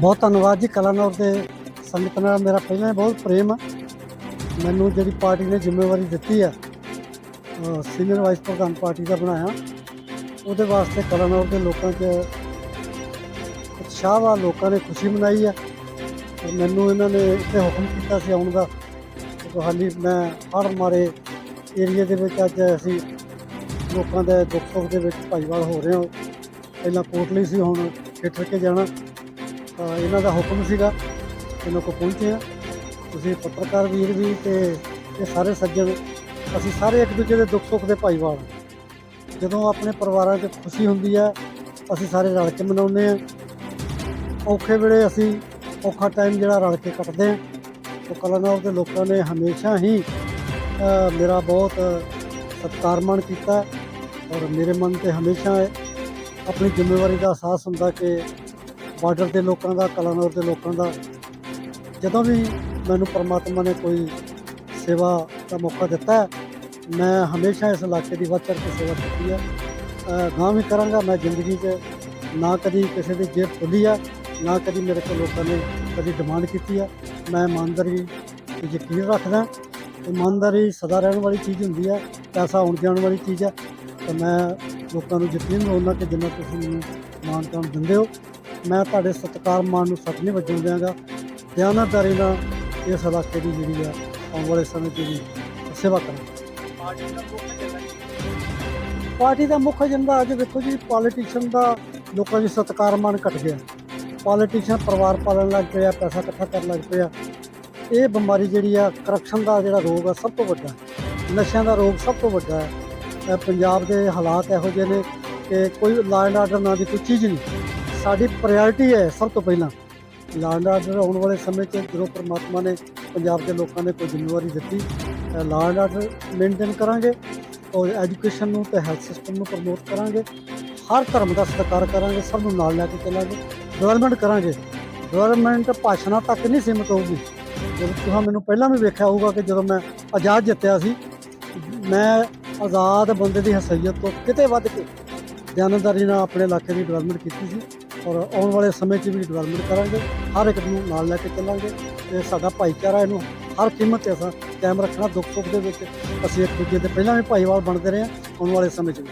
ਬਹੁਤ ਧੰਨਵਾਦ ਜੀ ਕਲਾਨੌਰ ਦੇ ਸੰਗਤ ਨਾਲ। ਮੇਰਾ ਪਹਿਲਾਂ ਹੀ ਬਹੁਤ ਪ੍ਰੇਮ ਆ। ਮੈਨੂੰ ਜਿਹੜੀ ਪਾਰਟੀ ਨੇ ਜ਼ਿੰਮੇਵਾਰੀ ਦਿੱਤੀ ਆ ਸੀਨੀਅਰ ਵਾਈਸ ਪ੍ਰਧਾਨ ਪਾਰਟੀ ਦਾ ਬਣਾਇਆ, ਉਹਦੇ ਵਾਸਤੇ ਕਲਾਨੌਰ ਦੇ ਲੋਕਾਂ 'ਚ ਉਤਸ਼ਾਹ ਵਾ, ਲੋਕਾਂ ਨੇ ਖੁਸ਼ੀ ਮਨਾਈ ਆ। ਔਰ ਮੈਨੂੰ ਇਹਨਾਂ ਨੇ ਇੱਥੇ ਹੁਕਮ ਕੀਤਾ ਸੀ ਆਉਣ ਦਾ ਹਾਲੀ ਮੈਂ ਹਰ ਮਾਰੇ ਏਰੀਆ ਦੇ ਵਿੱਚ ਅੱਜ ਅਸੀਂ ਲੋਕਾਂ ਦੇ ਦੁੱਖ ਸੁੱਖ ਦੇ ਵਿੱਚ ਭਾਈਵਾਲ ਹੋ ਰਹੇ ਹਾਂ। ਪਹਿਲਾਂ ਕੋਟਲੀ ਸੀ, ਹੁਣ ਖੇਤਰ ਕੇ ਜਾਣਾ। ਤਾਂ ਇਹਨਾਂ ਦਾ ਹੁਕਮ ਸੀਗਾ ਇਹਨਾਂ ਕੋ ਪਹੁੰਚੇ ਆ। ਤੁਸੀਂ ਪੱਤਰਕਾਰ ਵੀਰ ਵੀ ਤੇ ਇਹ ਸਾਰੇ ਸੱਜਣ ਅਸੀਂ ਸਾਰੇ ਇੱਕ ਦੂਜੇ ਦੇ ਦੁੱਖ ਸੁੱਖ ਦੇ ਭਾਈਵਾਲ ਹਾਂ। ਜਦੋਂ ਆਪਣੇ ਪਰਿਵਾਰਾਂ 'ਚ ਖੁਸ਼ੀ ਹੁੰਦੀ ਹੈ ਅਸੀਂ ਸਾਰੇ ਰਲ ਕੇ ਮਨਾਉਂਦੇ ਆ। ਔਖੇ ਵੇਲੇ ਅਸੀਂ ਔਖਾ ਟਾਈਮ ਜਿਹੜਾ ਰਲ ਕੇ ਕੱਟਦੇ ਆ। ਉਹ ਕਲਾਨੌਰ ਦੇ ਲੋਕਾਂ ਨੇ ਹਮੇਸ਼ਾ ਹੀ ਅ, ਮੇਰਾ ਬਹੁਤ ਸਤਿਕਾਰ ਮਾਣ ਕੀਤਾ। ਔਰ ਮੇਰੇ ਮਨ ਤੇ ਹਮੇਸ਼ਾ ਆਪਣੀ ਜ਼ਿੰਮੇਵਾਰੀ ਦਾ ਅਹਿਸਾਸ ਹੁੰਦਾ ਕਿ ਬਾਰਡਰ ਦੇ ਲੋਕਾਂ ਦਾ ਕਲਾਨੌਰ ਦੇ ਲੋਕਾਂ ਦਾ। ਜਦੋਂ ਵੀ ਮੈਨੂੰ ਪਰਮਾਤਮਾ ਨੇ ਕੋਈ ਸੇਵਾ ਦਾ ਮੌਕਾ ਦਿੱਤਾ ਮੈਂ ਹਮੇਸ਼ਾ ਇਸ ਇਲਾਕੇ ਦੀ ਵੱਧ ਚੜ੍ਹ ਕੇ ਸੇਵਾ ਕੀਤੀ ਹੈ। ਅ, ਗਾਂ ਵੀ ਕਰਾਂਗਾ ਮੈਂ ਜ਼ਿੰਦਗੀ 'ਚ। ਨਾ ਕਦੀ ਕਿਸੇ ਦੀ ਜੇਬ ਖੁੱਲੀ ਆ ਨਾ ਕਦੀ ਮੇਰੇ ਕੋਲ ਲੋਕਾਂ ਨੇ ਕਦੀ ਡਿਮਾਂਡ ਕੀਤੀ ਆ ਮੈਂ ਇਮਾਨਦਾਰੀ ਤੇ ਯਕੀਨ ਰੱਖਦਾ ਇਮਾਨਦਾਰੀ ਸਦਾ ਰਹਿਣ ਵਾਲੀ ਚੀਜ਼ ਹੁੰਦੀ ਹੈ ਪੈਸਾ ਆਉਣ ਜਾਣ ਵਾਲੀ ਚੀਜ਼ ਹੈ। ਤਾਂ ਮੈਂ ਲੋਕਾਂ ਨੂੰ ਯਕੀਨ ਦਿਵਾਉਂਦਾ ਕਿ ਜਿੰਨਾ ਤੁਸੀਂ ਮੈਨੂੰ ਮਾਣ ਦਿੰਦੇ ਹੋ ਮੈਂ ਤੁਹਾਡੇ ਸਤਿਕਾਰ ਮਾਨ ਨੂੰ ਸੱਚ ਨਹੀਂ ਵੱਜਣ ਦਿਆਂਗਾ। ਦਿਆਨਤਦਾਰੀ ਨਾਲ ਇਸ ਇਲਾਕੇ ਦੀ ਜਿਹੜੀ ਆ, ਆਉਣ ਵਾਲੇ ਸਮੇਂ 'ਚ ਵੀ ਸੇਵਾ ਕਰਾਂਗੇ। ਪਾਰਟੀ ਦਾ ਮੁੱਖ ਏਜੰਡਾ ਅੱਜ ਵੇਖੋ ਜੀ ਪੋਲੀਟੀਸ਼ੀਅਨ ਦਾ ਲੋਕਾਂ ਦੀ ਸਤਿਕਾਰ ਮਾਨ ਘਟ ਗਿਆ। ਪੋਲੀਟੀਸ਼ੀਅਨ ਪਰਿਵਾਰ ਪਾਲਣ ਲੱਗ ਪਿਆ, ਪੈਸਾ ਇਕੱਠਾ ਕਰਨ ਲੱਗ ਪਿਆ। ਇਹ ਬਿਮਾਰੀ ਜਿਹੜੀ ਆ ਕਰਪਸ਼ਨ ਦਾ ਜਿਹੜਾ ਰੋਗ ਆ, ਸਭ ਤੋਂ ਵੱਡਾ। ਨਸ਼ਿਆਂ ਦਾ ਰੋਗ ਸਭ ਤੋਂ ਵੱਡਾ ਹੈ। ਪੰਜਾਬ ਦੇ ਹਾਲਾਤ ਇਹੋ ਜਿਹੇ ਨੇ ਕਿ ਕੋਈ ਲਾਅ ਐਂਡ ਆਰਡਰ ਨਾ ਦੀ ਕੋਈ ਚੀਜ਼ ਨਹੀਂ। ਸਾਡੀ ਪ੍ਰਾਇੋਰਟੀ ਹੈ ਸਭ ਤੋਂ ਪਹਿਲਾਂ। ਲਾਅ ਐਂਡ ਆਰਡਰ ਆਉਣ ਵਾਲੇ ਸਮੇਂ 'ਚ ਜਦੋਂ ਪਰਮਾਤਮਾ ਨੇ ਪੰਜਾਬ ਦੇ ਲੋਕਾਂ ਨੇ ਕੋਈ ਜ਼ਿੰਮੇਵਾਰੀ ਦਿੱਤੀ ਲਾਅ ਐਂਡ ਆਰਡਰ ਮੇਨਟੇਨ ਕਰਾਂਗੇ ਔਰ ਐਜੂਕੇਸ਼ਨ ਨੂੰ ਤੇ ਹੈਲਥ ਸਿਸਟਮ ਨੂੰ ਪ੍ਰਮੋਟ ਕਰਾਂਗੇ। ਹਰ ਧਰਮ ਦਾ ਸਤਿਕਾਰ ਕਰਾਂਗੇ, ਸਭ ਨੂੰ ਨਾਲ ਲੈ ਕੇ ਚੱਲਾਂਗੇ। ਡਿਵੈਲਪਮੈਂਟ ਕਰਾਂਗੇ। ਡਿਵੈਲਪਮੈਂਟ ਭਾਸ਼ਣਾਂ ਤੱਕ ਨਹੀਂ ਸੀਮਿਤ ਹੋਊਗੀ। ਜਦੋਂ ਤੁਸੀਂ ਮੈਨੂੰ ਪਹਿਲਾਂ ਵੀ ਵੇਖਿਆ ਹੋਊਗਾ ਕਿ ਜਦੋਂ ਮੈਂ ਆਜ਼ਾਦ ਜਿੱਤਿਆ ਸੀ, ਮੈਂ ਆਜ਼ਾਦ ਬੰਦੇ ਦੀ ਹਸਈਅਤ ਤੋਂ ਕਿਤੇ ਵੱਧ ਕੇ ਦਿਆਨਤਦਾਰੀ ਨਾਲ ਆਪਣੇ ਇਲਾਕੇ ਦੀ ਡਿਵੈਲਪਮੈਂਟ ਕੀਤੀ ਸੀ ਔਰ ਆਉਣ ਵਾਲੇ ਸਮੇਂ 'ਚ ਵੀ ਡਿਵੈਲਪਮੈਂਟ ਕਰਾਂਗੇ, ਹਰ ਇੱਕ ਨੂੰ ਨਾਲ ਲੈ ਕੇ ਚੱਲਾਂਗੇ ਤੇ ਸਾਡਾ ਭਾਈਚਾਰਾ ਇਹਨੂੰ ਹਰ ਕੀਮਤ ਤੇ ਅਸਾਂ ਕਾਇਮ ਰੱਖਣਾ ਦੁੱਖ ਸੁੱਖ ਦੇ ਵਿੱਚ ਅਸੀਂ ਇੱਕ ਦੂਜੇ ਦੇ ਪਹਿਲਾਂ ਵੀ ਭਾਈਵਾਲ ਬਣਦੇ ਰਹੇ ਹਾਂ ਆਉਣ ਵਾਲੇ ਸਮੇਂ 'ਚ ਵੀ।